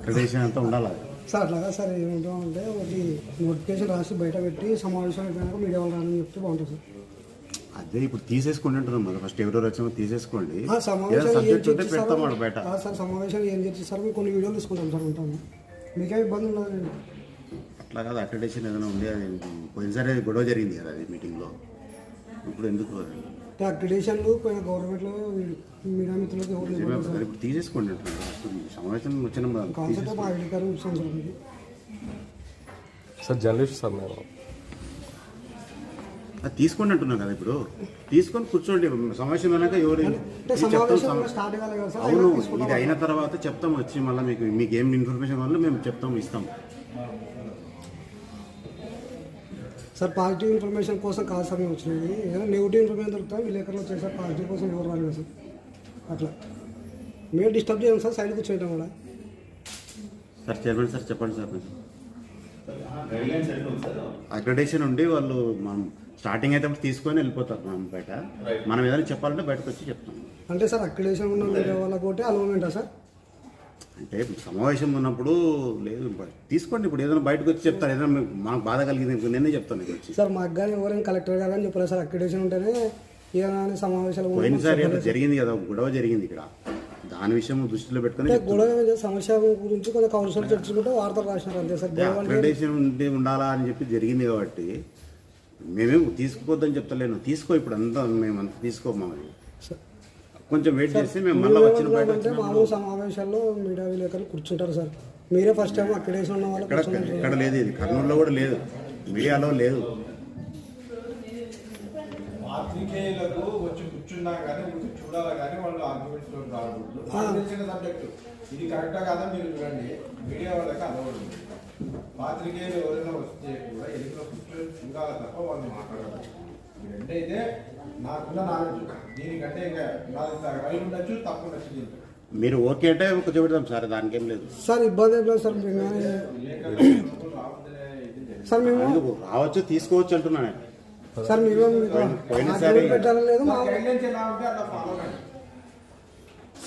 Accreditation అంతా ఉండాలి. Sir అట్లాగా సార్ ఏమిటంటే ఒకటి నోటిఫికేషన్ రాసి బయట పెట్టి సమావేశం అయిపోయినాక మీడియా వాళ్ళు రాని చెప్తే బాగుంటుంది సార్. అదే ఇప్పుడు తీసేసుకోండి అంటున్నాం కదా ఫస్ట్ ఎవరెవరు వచ్చామో తీసేసుకోండి. సబ్జెక్ట్ ఉంటే పెడతాం బయట. సార్ సమావేశం ఏం చర్చిస్తారో మేము కొన్ని వీడియోలు తీసుకుంటాం సార్ ఉంటాము మీకే ఇబ్బంది ఉండదు అట్లా కాదు అక్రిడేషన్ ఏదైనా ఉంది అది. పోయినసారి గొడవ జరిగింది కదా అది మీటింగ్లో. ఇప్పుడు ఎందుకు? అంటే అక్రిడేషన్లు పోయిన గవర్నమెంట్లో మీడియా మిత్రులకు ఇప్పుడు తీసేసుకోండి సమావేశం వచ్చిన కాన్సెప్ట్ మా ఇస్తాం సార్ జర్నలిస్ట్ సార్ నేను. అది తీసుకోండి అంటున్నాం కదా ఇప్పుడు. తీసుకొని కూర్చోండి. సమావేశం అయినాక ఎవరు అవును. ఇది అయిన తర్వాత చెప్తాం. వచ్చి మళ్ళీ మీకు మీకు ఏం ఇన్ఫర్మేషన్ కావాలో మేము చెప్తాం ఇస్తాం. సార్ పాజిటివ్ ఇన్ఫర్మేషన్ కోసం కాదు సార్ మేము వచ్చినది ఏదైనా నెగిటివ్ ఇన్ఫర్మేషన్ దొరుకుతాయి విలేకరులు వచ్చేసి సార్ పాజిటివ్ కోసం ఎవరు రాలేదు సార్. అట్లా. మేము డిస్టర్బ్ చేయం సార్ సైడ్ కూర్చోయటం కూడా. సార్ చైర్మన్ సార్ చెప్పండి సార్ అక్రిడేషన్ ఉండి వాళ్ళు మనం స్టార్టింగ్ అయితే అప్పుడు తీసుకొని వెళ్ళిపోతారు మనం బయట. మనం ఏదైనా చెప్పాలంటే బయటకు వచ్చి చెప్తాం. అంటే సార్ అక్రిడేషన్ ఉన్న వాళ్ళకి ఒకటి అలవమెంటా సార్? అంటే సమావేశం ఉన్నప్పుడు లేదు తీసుకోండి ఇప్పుడు ఏదైనా బయటకు వచ్చి చెప్తారు ఏదైనా మీకు- మనకు బాధ కలిగింది నేనే చెప్తాను వచ్చి. సార్ మాకు కానీ ఎవరైనా కలెక్టర్ గారు కానీ చెప్పలేదు సార్ అక్రిడేషన్ ఉంటేనే ఏదైనా సమావేశాలు పోయినసారి అట్లా జరిగింది కదా గొడవ జరిగింది ఇక్కడ. దాని విషయం దృష్టిలో పెట్టుకొని గొడవ సమస్య గురించి కొంత కౌన్సిల్ చర్చించుకుంటే వార్తలు రాసినారు అంతే సార్. అక్రిడేషన్ ఉండి ఉండాలా అని చెప్పి జరిగింది కాబట్టి మేమేం తీసుకోవద్దని చెప్తలేను. తీసుకో ఇప్పుడు అంతా మేము అంత తీసుకోమా మరి సార్, కొంచెం వెయిట్ చేసి మేము మళ్ళీ వచ్చిన బయట అంటే మామూలు సమావేశాల్లో మీడియా విలేకరులు కూర్చుంటారు సార్. మీరే ఫస్ట్ టైం అక్రిడేషన్ ఉన్న వాళ్ళు ఎక్కడ లేదు ఇది కర్నూలులో కూడా లేదు. మీడియాలో లేదు. పాత్రికేయులకు వచ్చి కూర్చున్నా కానీ చూడాలా కానీ వాళ్ళు నాకు తెలిసిన సబ్జెక్టు ఇది కరెక్టా కాదా మీరు చూడండి. మీడియా వాళ్ళకి అలవాటు పాత్రికేయులు ఎవరైనా వస్తే కూడా ఎదురులో కూర్చొని చూడాలి తప్ప వాళ్ళు మాట్లాడాలి రెండైతే నాకున్న నాలెడ్జ్ దీనికంటే ఇంకా ఉండొచ్చు తప్పు ఉండొచ్చు దీంట్లో. మీరు ఓకే అంటే కూర్చోబెడతాం సార్ దానికేం లేదు. సార్ ఇబ్బంది ఏం లేదు సార్ మేము. సార్ మేము రావచ్చు తీసుకోవచ్చు అంటున్నాను నేను. సార్ మేము మీకు పోయినసారి- పెట్టాలని లేదు మా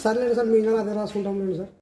సార్ మేము కానీ అదే రాసుకుంటాం లేదు సార్.